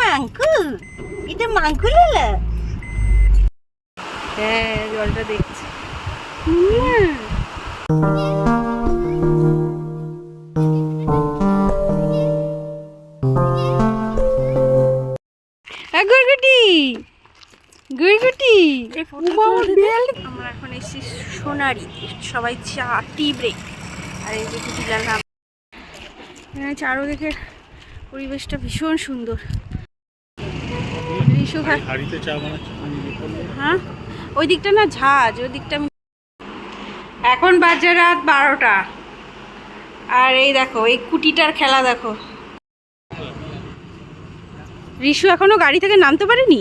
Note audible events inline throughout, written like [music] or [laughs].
Mongke এটা Mongke লালা হ্যাঁ জলটা দেখছি গুরগুটি গুরগুটি আমরা এখন এসেছি সোনারি। সবাই চা টি ব্রেক আর এই যে কুটি এখানে চারোদিকের পরিবেশটা ভীষণ সুন্দর। হাড়িতে চা বানাচ্ছে? হ্যাঁ? ওই দিকটা না ঝাঁজ ওই দিকটা এখন বাজে রাত বারোটা। আর এই দেখো এই কুটিটার খেলা দেখো। ঋষু এখনও গাড়ি থেকে নামতে পারেনি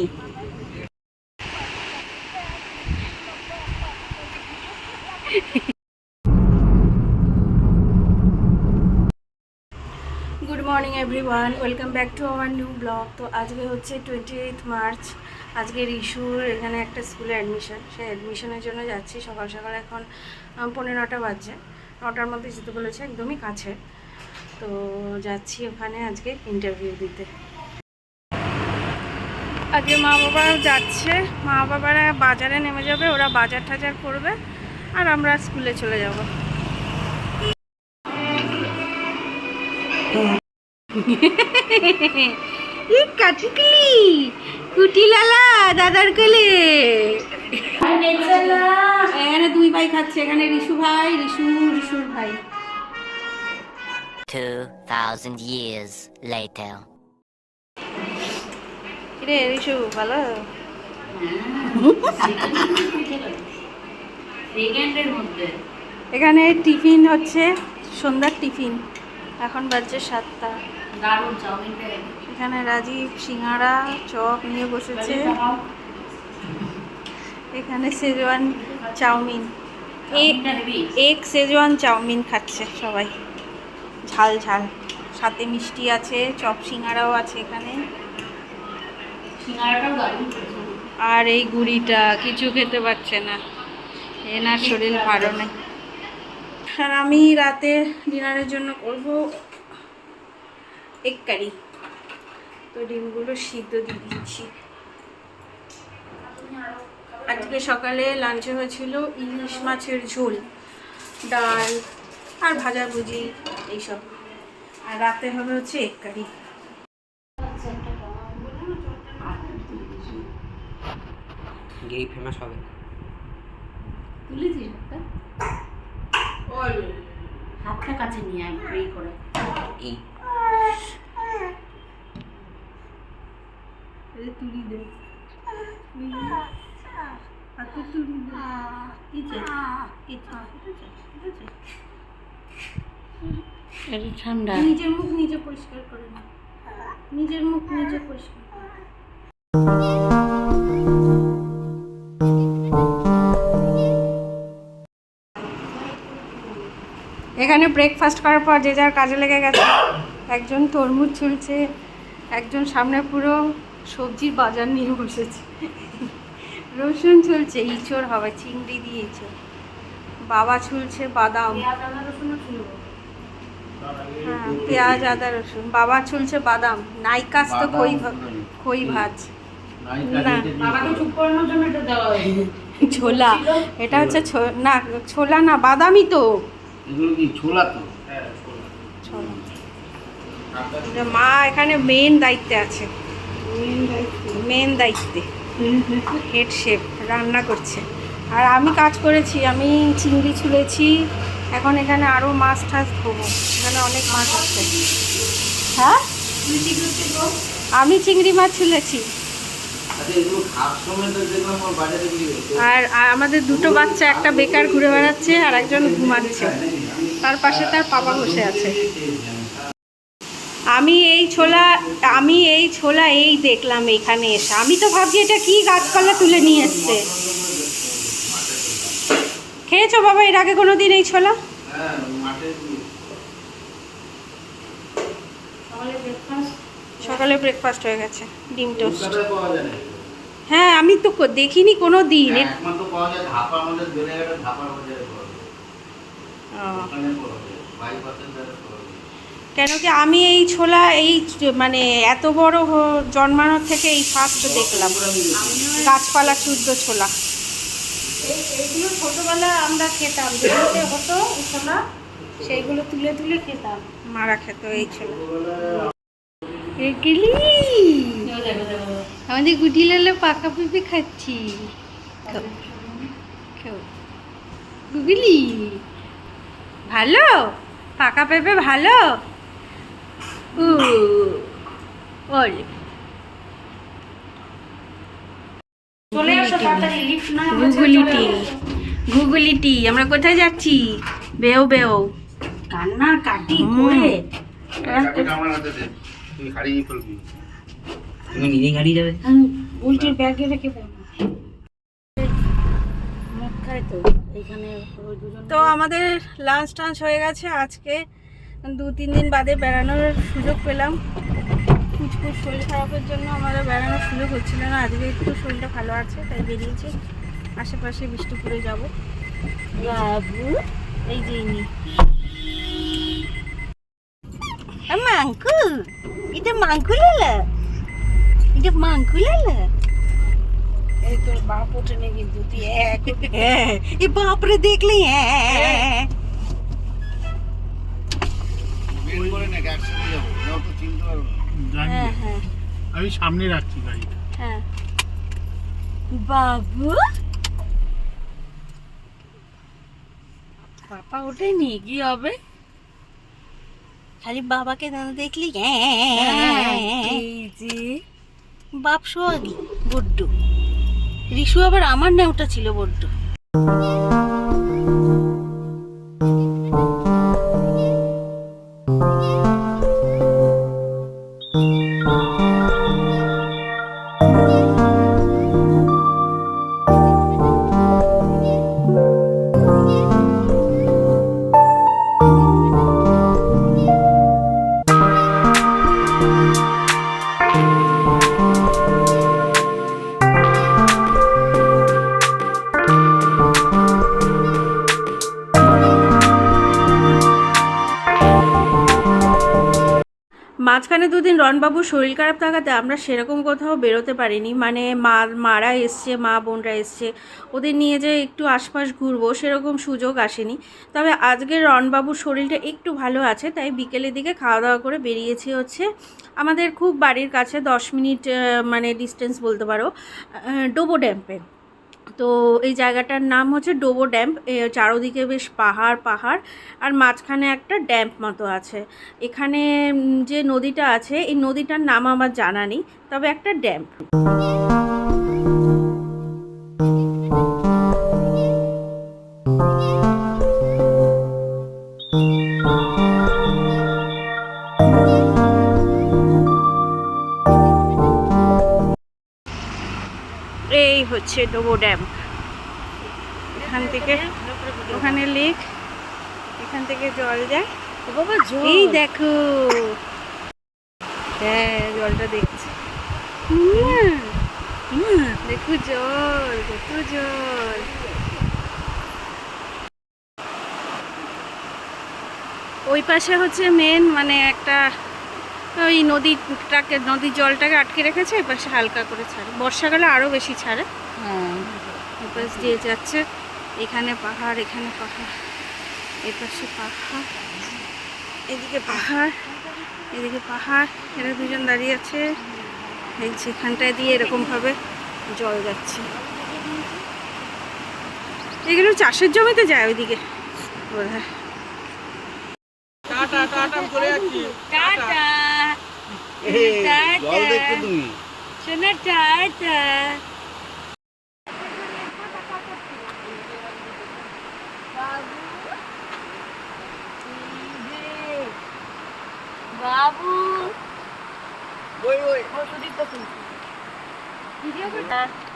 good morning everyone welcome back to our new blog তো আজকে হচ্ছে টোয়েন্টি এইথ মার্চ আজকে রিশুর এখানে একটা স্কুলে অ্যাডমিশন সেই অ্যাডমিশনের জন্য যাচ্ছি। সকাল সকাল এখন আহ, পৌনে নটা বাজছে। নটার মধ্যে যেতে বলেছে একদমই কাছে। তো যাচ্ছি ওখানে আজকে ইন্টারভিউ দিতে। আজকে মা বাবা যাচ্ছে। মা বাবারা বাজারে নেমে যাবে। ওরা বাজার টাজার করবে। আর আমরা স্কুলে চলে যাব। কাঠুকলি কুটি লালা দাদার কোলে। এখানে দুই ভাই খাচ্ছে এখানে রিশু ভাই রিশু রিশুর ভাই। 2,000 years later. রে রিশু ভালো? এখানে টিফিন হচ্ছে সন্ধ্যার টিফিন। এখন বাজছে সাতটা। এখানে রাজীব সিঙ্গারা চপ নিয়ে বসেছে। এখানে সেজওয়ান চাউমিন। এক সেজওয়ান চাউমিন খাচ্ছে সবাই। ঝাল ঝাল। সাথে মিষ্টি আছে চপ সিঙ্গারাও আছে এখানে। আর এই গুড়িটা কিছু খেতে পারছে না। এনার শরীর ভালো নেই। আর আমি রাতে ডিনারের জন্য করব এক কারি তো ডিমগুলো সিদ্ধ দিয়ে দিচ্ছি। আজকে সকালে লাঞ্চে হয়েছিল ইলিশ মাছের ঝোল ডাল আর ভাজাভুজি এইসব। আর রাতে হবে হচ্ছে এক কারি গেই ফেমাস হবে। হাতটা কাছে নিয়ে আয় করে। এই। তুলি দে। হাতে তুলি দে? এটা ঠান্ডা। নিজের মুখ নিজে পরিষ্কার করে না। নিজের মুখ নিজে পরিষ্কার এখানে ব্রেকফাস্ট করার পর যে যার কাজে লেগে গেছে। একজন তরমুজ ছুলছে একজন সামনে পুরো সবজির বাজার নিয়ে বসেছে। রসুন ছুলছে ইঁচড় হবে চিংড়ি দিয়ে ইঁচড়। বাবা ছুলছে বাদাম। হ্যাঁ পেঁয়াজ আদা রসুন। বাবা ছুলছে বাদাম। নাইকাস তো খই ভা- খই ভাজ ছোলা। এটা হচ্ছে ছো- না ছোলা না বাদামই তো। এগুলো কি ছোলা তো? মা এখানে মেন দায়িত্বে আছে। মেন দায়িত্বে? হেড শেফ রান্না করছে। আর আমি কাজ করেছি আমি চিংড়ি ছুলেছি। এখন এখানে আরও মাছ টাছ ধোবো। এখানে অনেক মাছ আছে। হ্যাঁ? আমি চিংড়ি মাছ ছুলেছি। আর আমাদের দুটো বাচ্চা একটা বেকার ঘুরে বেড়াচ্ছে আর একজন ঘুমাচ্ছে। তার পাশে তার পাপা বসে আছে। আমি এই ছোলা আমি এই ছোলা এই দেখলাম এখানে এসে। আমি তো ভাবছি এটা কি গাছপালা তুলে নিয়ে এসছে। খেয়েছো বাবা এর আগে কোনো দিন এই ছোলা? সকালে ব্রেকফাস্ট হয়ে গেছে ডিম টোস্ট কলকাতায় পাওয়া যায় না হ্যাঁ আমি তো দেখিনি কোনো দিন। হ্যাঁ, কেন কি আমি এই ছোলা এই মানে এত বড় জন্মানোর থেকে এই ফার্স্ট দেখলাম। গাছপালা শুদ্ধ ছোলা। এই এইগুলো ছোটবেলা আমরা খেতাম। যেগুলোতে হতো ছোলা সেইগুলো তুলে তুলে খেতাম। মারা খেত এই ছোলা। এগুলি আমাদের গুটি লালে পাকা পেঁপে খাচ্ছি। গুগলি। ভালো? পাকা পেঁপে ভালো? টি গুগলি টি আমরা কোথায় যাচ্ছি? বেও বেও। কান্না কাটি করে তুই হারিয়ে ফেলবি। তুমি নিজেই হারিয়ে যাবে? উল্টের ব্যাগে রেখে দেবো। তো আমাদের লাঞ্চ টাঞ্চ হয়ে গেছে। আজকে দু তিন দিন বাদে বেড়ানোর সুযোগ পেলাম। কুচকুচ শরীর খারাপের জন্য আমাদের বেড়ানোর সুযোগ হচ্ছিল না। আজকে একটু শরীরটা ভালো আছে তাই বেরিয়েছি। আশেপাশে বিষ্ণুপুরে যাব। বাবু এই যে ইনি। মাংকু এটা মাংকু লালা এটা মাংকু লালা এই তোর বাপ ওঠে নে কিন্তু তুই এক। [laughs] এ বাপরে দেখলি হ্যাঁ। হ্যাঁ হ্যাঁ। আমি সামনে রাখছি হ্যাঁ। বাবু? পাপা ওঠেনি? কি হবে? খালি বাবাকে না দেখলি? যে বাপ সোয়াগি বড্ডু। রিশু আবার আমার নেওটা ছিল বড্ড। মাঝখানে দুদিন রনবাবুর শরীর খারাপ থাকাতে আমরা সেরকম কোথাও বেরোতে পারিনি। মানে মা, মারা এসছে, মা বোনরা এসছে। ওদের নিয়ে যে একটু আশপাশ ঘুরবো সেরকম সুযোগ আসেনি। তবে আজকে রনবাবুর শরীরটা একটু ভালো আছে, তাই বিকেলের দিকে খাওয়া দাওয়া করে বেরিয়েছি হচ্ছে আমাদের খুব বাড়ির কাছে, দশ মিনিট মানে ডিস্টেন্স বলতে পারো ডোবো ড্যাম্পে তো এই জায়গাটার নাম হচ্ছে ডোবো ড্যাম্প চারোদিকে বেশ পাহাড় পাহাড়, আর মাঝখানে একটা ড্যাম্প মতো আছে। এখানে যে নদীটা আছে, এই নদীটার নাম আমার জানা নেই, তবে একটা ড্যাম্প এই হচ্ছে ডোবো ড্যাম। এখান থেকে ওখানে লেক এখান থেকে জল যায়। বাবা এই দেখো। হ্যাঁ জলটা দেখছি। দেখো জল কত জল। ওই পাশে হচ্ছে মেন মানে একটা ওই নদীটাকে নদীর জলটাকে আটকে রেখেছে এই পাশে হালকা করে ছাড়ে। বর্ষাকালে আরও বেশি ছাড়ে। হ্যাঁ। ওই দিয়ে যাচ্ছে এখানে পাহাড় এখানে পাহাড় এপাশে পাশে পাহাড় এদিকে পাহাড়। এদিকে পাহাড় এরা দুজন দাঁড়িয়ে আছে। এই যেখানটায় দিয়ে এরকমভাবে জল যাচ্ছে। এগুলো চাষের জমিতে যায় ওইদিকে? বোধ হয় টাটা টাটা চলে যাচ্ছি। টাটা। জল দেখতে তুমি সোনা টাটা বাবু ওই ওই ভিডিও করতে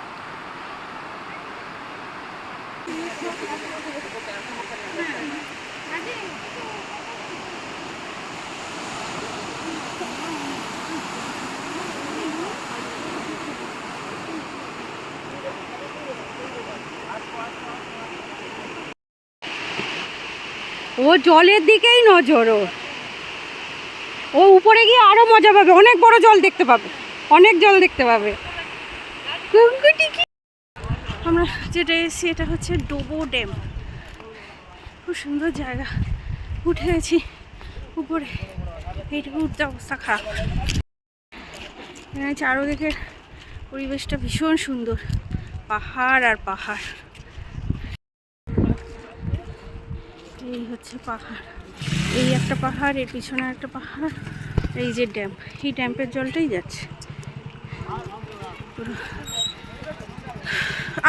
ও জলের দিকেই নজর ওর ও উপরে গিয়ে আরও মজা পাবে। অনেক বড় জল দেখতে পাবে। অনেক জল দেখতে পাবে। আমরা যেটা এসেছি, এটা হচ্ছে ডোবো ড্যাম। খুব সুন্দর জায়গা। উঠে গেছি উপরে। এইটুকু উঠতে অবস্থা খারাপ। এখানে চারোদিকের পরিবেশটা ভীষণ সুন্দর। পাহাড় আর পাহাড়। এই হচ্ছে পাহাড়। এই একটা পাহাড়, এর পিছনে একটা পাহাড়, এই যে ড্যাম। এই ড্যাম্পের জলটাই যাচ্ছে।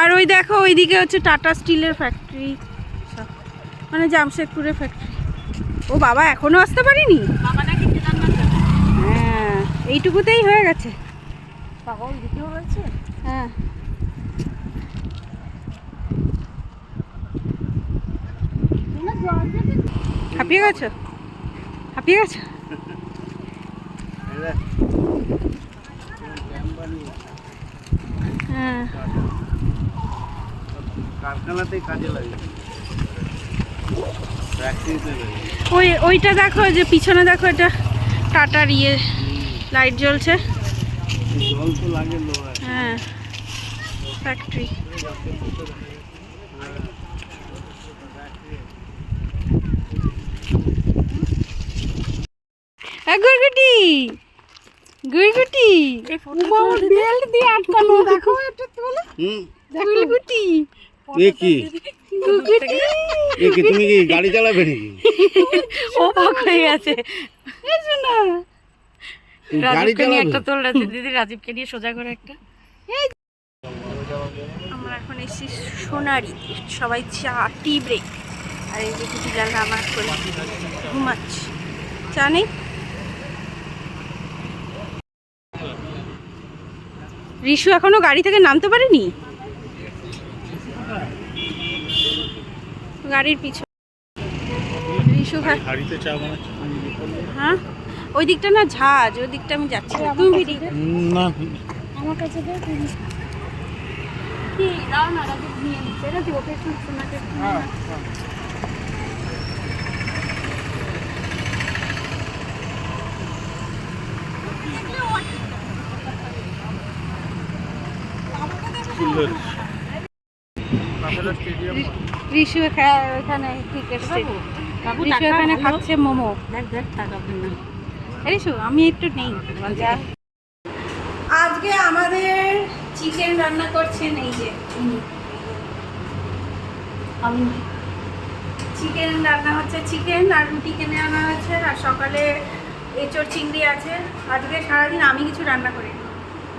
আর ওই দেখো, ওইদিকে হচ্ছে টাটা স্টিলের ফ্যাক্টরি। মানে জামশেদপুরের ফ্যাক্টরি। ও বাবা, এখনও আসতে পারিনি? হ্যাঁ এইটুকুতেই হয়ে গেছে। বাবা ওইদিকেও রয়েছে হ্যাঁ। হাঁপিয়ে গেছো? হাঁপিয়ে গেছো? হ্যাঁ। কারখানাতেই কাজে লাগে ওই ওইটা দেখো যে পিছনে দেখো এটা টাটার ইয়ে। লাইট জ্বলছে। হ্যাঁ। ফ্যাক্টরি বেল্ট দিয়ে আটকানো। [laughs] দেখো এটা বলে? হুম। এ কি? গুরগুটি এ কি তুমি কি গাড়ি চালাবে নাকি? [laughs] ও ভাগ হয়ে গেছে। না রাজীবকে নিয়ে একটা তোল রাজীব দিদি রাজীবকে নিয়ে সোজা করে একটা। আমরা এখন এসেছি সোনারি সবাই চা টি ব্রেক। আর এই যে বিলাল নামাজ করে ঘুমাচ্ছে। চা নেই? রিশু এখনও গাড়ি থেকে নামতে পারেনি? গাড়ির পিছনে। রিশু হ্যাঁ? ওই দিকটা না ঝাঁজ ওই দিকটা আমি যাচ্ছি। না। তুমি বেরিয়ে না। আমার কাছে দে তুমি কি দাও না রাজীব নিয়ে নিচ্ছে ওকে নিয়ে নাও। সুন্দর রিশু এখানে ক্রিকেট বাবু এখানে খাচ্ছে মোমো। দেখ দেখ টাকা। আমি একটু নেই আজকে আমাদের চিকেন রান্না করছেন এই যে আমি চিকেন রান্না হচ্ছে চিকেন আর রুটি কিনে আনা হয়েছে আর সকালে এঁচড় চিংড়ি আছে। আজকে সারাদিন আমি কিছু রান্না করি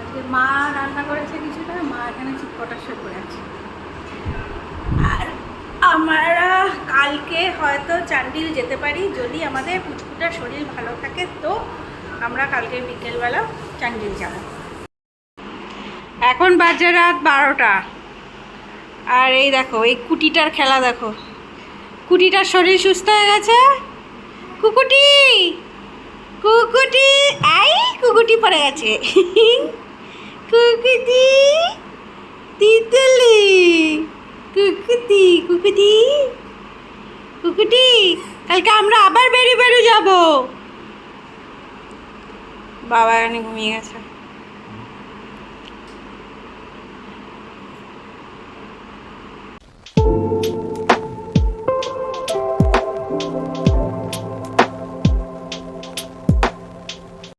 আজকে মা রান্না করেছে কিছুটা মা এখানে চিটপটাশে করে আছে আর আমরা কালকে হয়তো চান্ডিল যেতে পারি, যদি আমাদের পুচকুটার শরীর ভালো থাকে, তো আমরা কালকে বিকেলবেলা চান্ডিল যাব। এখন বাজে রাত বারোটা। আর এই দেখো, এই কুটিটার খেলা দেখো। কুটিটার শরীর সুস্থ হয়ে গেছে? কুকুটি! কুকুটি! আই, কুকুটি পড়ে গেছে। [laughs] কুকুটি! তিতলি! কুকুটি কুকুটি! কুকুটি কালকে আমরা আবার বেরিয়ে বেরো যাব। বাবা এখানে ঘুমিয়ে গেছে।